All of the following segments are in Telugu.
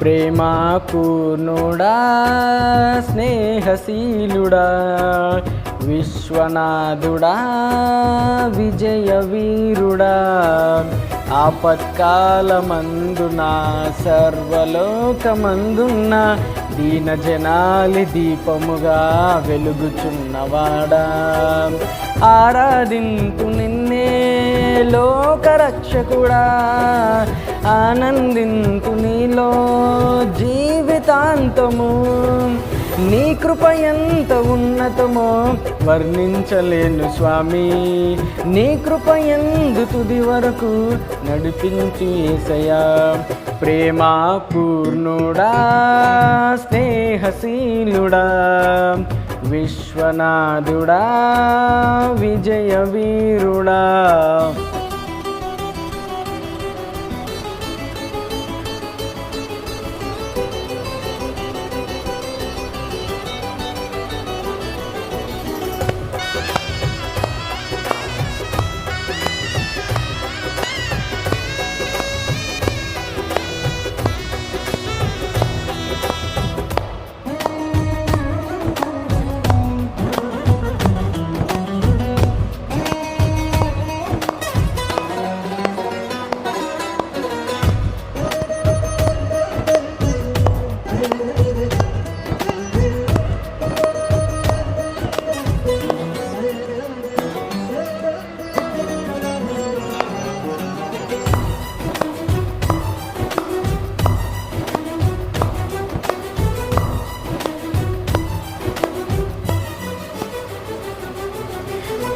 ప్రేమాపూర్ణుడా స్నేహశీలుడా విశ్వనాథుడా విజయ వీరుడా ఆపత్కాలమందున సర్వలోకమందున్న దీన జనాలి దీపముగా వెలుగుచున్నవాడా. ఆరాధింపు నిన్నే లోకరక్షకుడా ఆనందింతు నీలో జీవితాంతము. నీ కృప ఎంత ఉన్నతమో వర్ణించలేను స్వామి. నీ కృప ఎందు తుది వరకు నడిపించి ఏసయా ప్రేమా పూర్ణుడా స్నేహశీలుడా విశ్వనాథుడా విజయ వీరుడా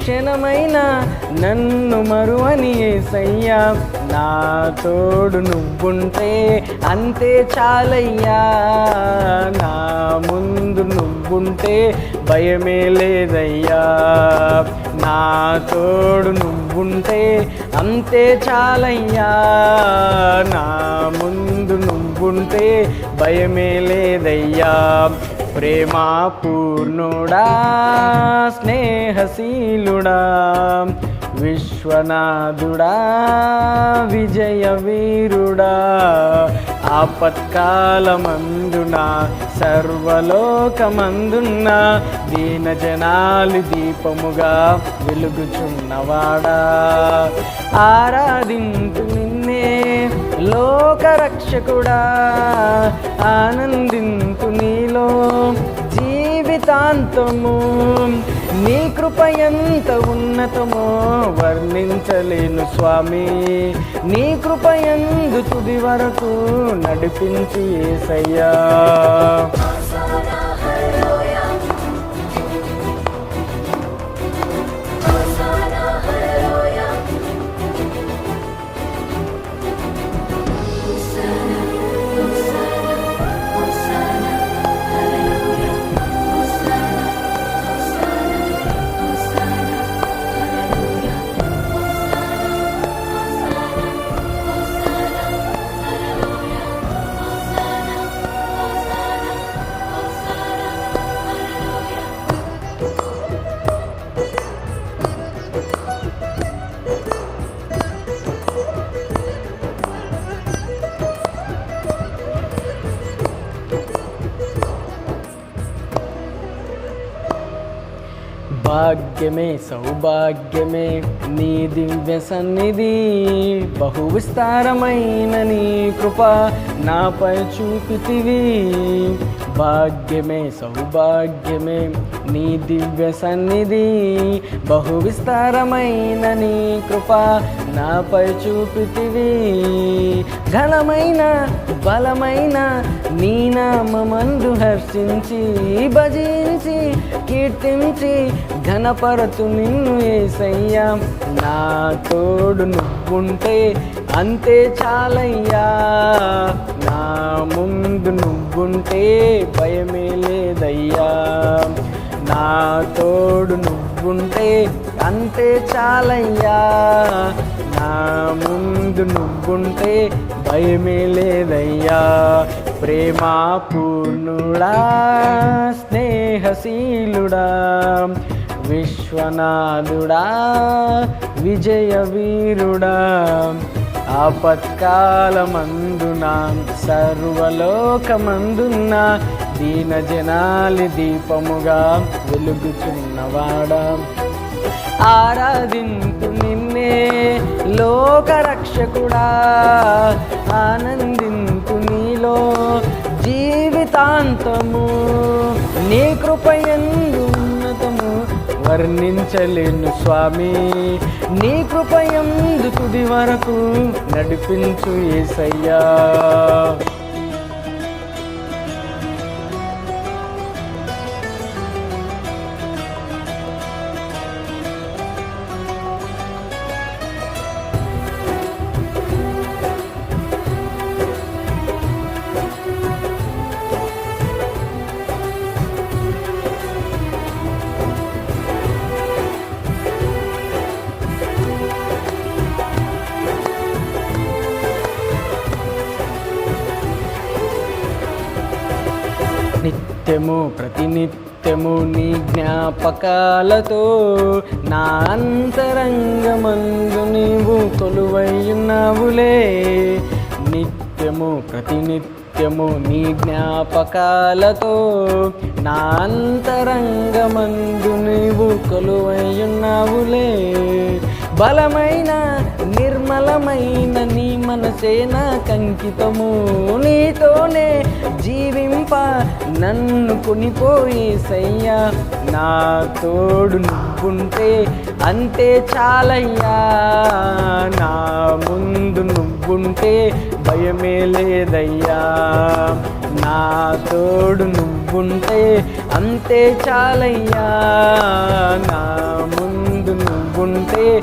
క్షణమైన నన్ను మరువని ఏసయ్యా నా తోడు నువ్వుంటే అంతే చాలయ్యా. నా ముందు నువ్వుంటే భయమే లేదయ్యా. నా తోడు నువ్వుంటే అంతే చాలయ్యా. నా ముందు నువ్వుంటే భయమే లేదయ్యా. ప్రేమా పూర్ణుడా స్నేహశీలుడా విశ్వనాథుడా విజయ వీరుడా ఆపత్కాలమందున సర్వలోకమందున్న దీన జనాలు దీపముగా వెలుగుచున్నవాడా. ఆరాధింతు నిన్నే లోకరక్షకుడా ఆనందింతు జీవితాంతము నీ కృప ఎంత ఉన్నతమో వర్ణించలేను స్వామి. నీ కృప ఎందు తుది వరకు నడిపించి ఏసయ్యా. భాగ్యమే సౌభాగ్యమే నీ దివ్య సన్నిధి బహు విస్తారమైన నీ కృప నాపై చూపితివి. భాగ్యమే సౌభాగ్యమే నీ దివ్య సన్నిధి బహు విస్తారమైన నీ కృప నాపై చూపితివి. ఘనమైన బలమైన నీ నామందు హర్షించి భజించి కీర్తించి ఘనపరచు నిన్ను ఏసయ్యా నా తోడు నువ్వుంటే అంతే చాలయ్యా. నా ముందు నువ్వుంటే భయమే లేదయ్యా. నా తోడు నువ్వుంటే అంతే చాలయ్యా. నా ముందు నువ్వుంటే భయమే లేదయ్యా. ప్రేమా పూర్ణుడా స్నేహశీలుడా విశ్వనాథుడా విజయ వీరుడా ఆపత్కాలమందున సర్వలోకమందున్న దీన జనాలి దీపముగా వెలుగుచున్నవాడా ఆరాధింపు నిన్నే లోకరక్షకుడా ఆనందింపు నీలో జీవితాంతము నీ కృపయందు ఉన్నతము వర్ణించలేను స్వామి. నీ కృపయందు తుది వరకు నడిపించు ఏసయ్యా? నిత్యము ప్రతినిత్యము నీ జ్ఞాపకాలతో నా అంతరంగమందు నీవు కొలువైయున్నావులే. నిత్యము ప్రతినిత్యము నీ జ్ఞాపకాలతో నా అంతరంగమందు నీవు కొలువైయున్నావులే. బలమైన నిర్మలమైన నీ మనసే నా కంకితము. నీతోనే జీవింప నన్ను కొనిపోయి సయ్యా. నా తోడు నువ్వుంటే అంతే చాలయ్యా. నా ముందు నువ్వుంటే భయమే లేదయ్యా. నా తోడు నువ్వుంటే అంతే చాలయ్యా. నా ముందు నువ్వుంటే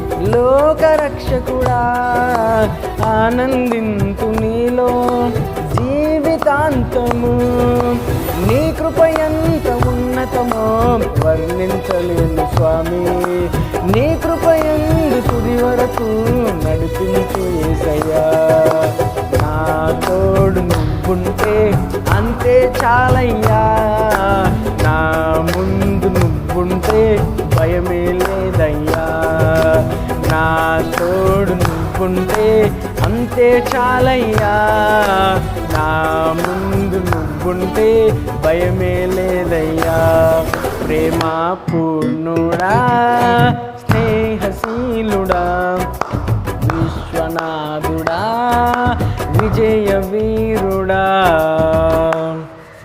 లోకరక్షకుడా ఆనందింతు నీలో. జీవితాంతము నీ కృపయంత ఉన్నతమో వర్ణించలేను స్వామి. నీ కృపయందు తుది వరకు నడిపించు ఏసయ్యా. నా తోడు నువ్వుంటే అంతే చాలయ్యా. నా ముందు నువ్వుంటే భయమే లేదయ్యా. నా తోడు నువ్వుంటే అంతే చాలయ్యా. నా ముందు నువ్వుంటే భయమే లేదయ్యా. ప్రేమ పూర్ణుడా స్నేహశీలుడా విశ్వనాథుడా విజయ వీరుడా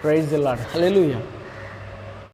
ప్రైజ్ లాడ్ హలో